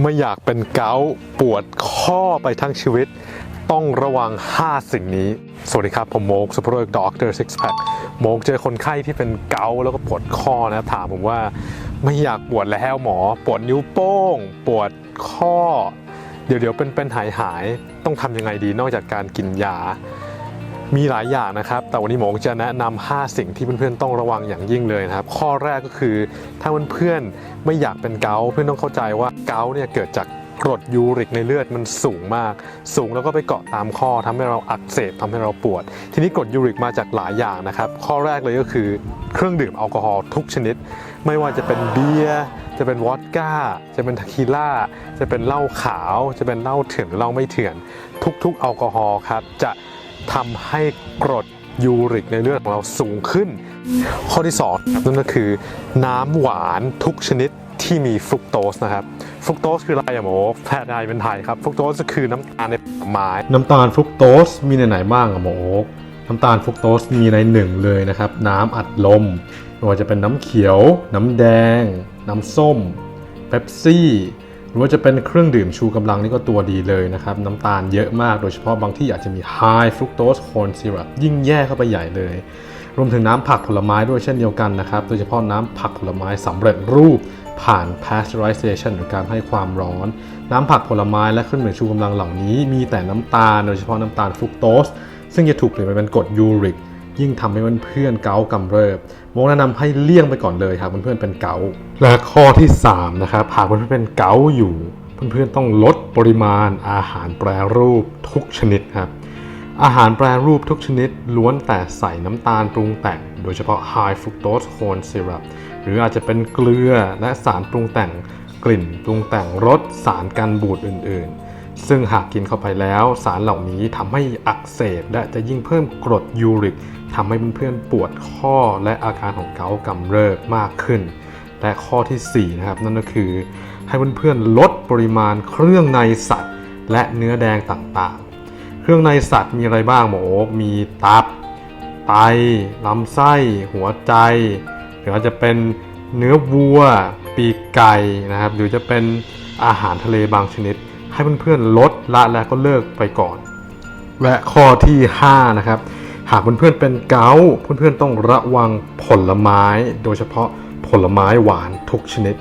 ไม่อยากเป็นเกาปวดข้อไปทั้งชีวิต ต้องระวัง 5 สิ่งนี้ สวัสดีครับ ผมโมกสุภเริกด็อกเตอร์ซิกแพคโมกเจอคนไข้ที่เป็นเกาแล้วก็ปวดข้อนะครับถามผมว่าไม่อยากปวดแล้วหมอ ปวดนิ้วโป้ง ปวดข้อ เดี๋ยวเดี๋ยวเป็นเป็นหายหายๆต้องทำยังไงดีนอกจากการกินยา มีหลายอย่างนะครับ แต่วันนี้หมอจะแนะนำ5สิ่งที่เพื่อนๆต้องระวังอย่างยิ่งเลยนะครับ ข้อแรกก็คือถ้าเพื่อนๆไม่อยากเป็นเกาเพื่อนต้องเข้าใจว่าเกาเนี่ยเกิดจากกรดยูริกในเลือดมันสูงมาก สูงแล้วก็ไปเกาะตามข้อทำให้เราอักเสบทำให้เราปวด ทีนี้กรดยูริกมาจากหลายอย่างนะครับ ข้อแรกเลยก็คือเครื่องดื่มแอลกอฮอล์ทุกชนิด ไม่ว่าจะเป็นเบียร์จะเป็นวอดก้า จะเป็นทาคิล่า จะเป็นเหล้าขาว จะเป็นเหล้าเถื่อนหรือเหล้าไม่เถื่อน ทุกๆแอลกอฮอล์ครับจะ ทำให้กรดยูริกในเลือดของเราสูงขึ้น ข้อที่2นั่นก็คือน้ำหวานทุกชนิดที่มีฟรุกโตสนะครับฟรุกโตสคืออะไรอะโมแพทย์ไทยเป็นไทยครับฟรุกโตสก็คือน้ำตาลในผลไม้น้ำตาลฟรุกโตสมีในไหนบ้างอะหมอโอ๊คน้ำตาลฟรุกโตสมีในหนึ่งเลยนะครับ น้ำอัดลมไม่ว่าจะเป็นน้ำเขียว น้ำแดง น้ำส้มเป๊ปซี่ หรือว่าจะเป็นเครื่องดื่มชูกำลังนี่ก็ตัวดีเลยนะครับ น้ำตาลเยอะมากโดยเฉพาะบางที่อาจจะมี High Fructose Corn Syrup ยิ่งแย่เข้าไปใหญ่เลย รวมถึงน้ำผักผลไม้ด้วยเช่นเดียวกันนะครับ โดยเฉพาะน้ำผักผลไม้สำเร็จรูปผ่าน pasteurization หรือการให้ความร้อน น้ำผักผลไม้และเครื่องดื่มชูกำลังเหล่านี้ มีแต่น้ำตาล โดยเฉพาะน้ำตาลฟรุกโตสซึ่งจะถูกเปลี่ยนไปเป็นกรดยูริก ยิ่งทำให้เพื่อนๆเกาต์กำเริบโมกแนะนำให้เลี่ยงไปก่อนเลยหากเพื่อนๆเป็นเกาและข้อที่3นะครับหากเพื่อนๆเป็นเกาอยู่ เพื่อนๆต้องลดปริมาณอาหารแปรรูปทุกชนิดครับอาหารแปรรูปทุกชนิดล้วนแต่ใส่น้ำตาลปรุงแต่ง โดยเฉพาะ High Fructose Corn Syrup หรืออาจจะเป็นเกลือและสารปรุงแต่งกลิ่นปรุงแต่งรสสารกันบูดอื่นๆ ซึ่งหากกินเข้าไปแล้วสารเหล่านี้ทำให้อักเสบและจะยิ่งเพิ่มกรดยูริกทำให้เพื่อนๆปวดข้อและอาการของเกากำเริบมากขึ้น และข้อทีสี่4นะครับนั่นก็คือ ให้เพื่อนๆลดปริมาณเครื่องในสัตว์ และเนื้อแดงต่างๆ เครื่องในสัตว์มีอะไรบ้างหมอโอ๊คมีตับ ไตลำไส้ หัวใจหรืออาจจะเป็นเนื้อวัว ปีกไก่นะครับหรือจะเป็นอาหารทะเลบางชนิด ให้เพื่อนๆลดละและก็เลิกไปก่อนและข้อที่ 5 นะครับ หากเพื่อนๆเป็นเกาเพื่อนๆต้องระวังผลไม้ โดยเฉพาะผลไม้หวานทุกชนิด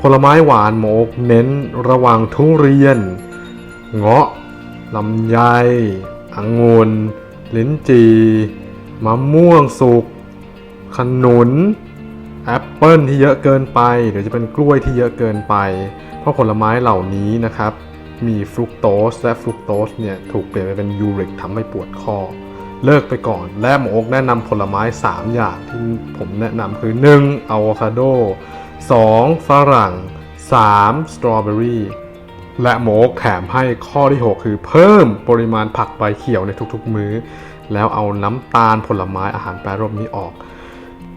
ผลไม้หวานโมกเน้นระวังทุเรียน เงาะลำไยองุ่นลิ้นจี่มะม่วงสุกขนุนแอปเปิลที่เยอะเกินไปหรือจะเป็นกล้วยที่เยอะเกินไป เพราะผลไม้เหล่านี้นะครับ มีฟรุกโตสและฟรุกโตสเนี่ยถูกเปลี่ยนไปเป็นยูริกทำให้ปวดคอเลิกไปก่อน และหมออกแนะนำผลไม้ 3 อย่างที่ผมแนะนำคือ 1. อะโวคาโด 2. ฝรั่ง 3. สตรอเบอรี่และหมอกแถมให้ข้อที่ 6 คือเพิ่มปริมาณผักใบเขียวในทุกๆมื้อ แล้วเอาน้ำตาลผลไม้อาหารแปรรูปนี้ออก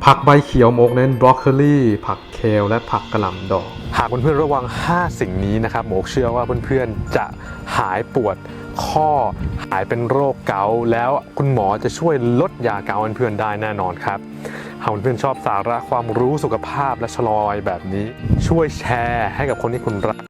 ผักใบเขียวหมอโอ๊กเน้นบรอกโคลีผักเคลและผักกระหล่ำดอก หากเพื่อนๆระวัง 5 สิ่งนี้นะครับโมกเชื่อว่าเพื่อนๆจะหายปวดข้อหายเป็นโรคเกาต์แล้วคุณหมอจะช่วยลดยาเกาต์เพื่อนๆได้แน่นอนครับหากเพื่อนๆชอบสาระความรู้สุขภาพและชะลอยแบบนี้ ช่วยแชร์ให้กับคนที่คุณรัก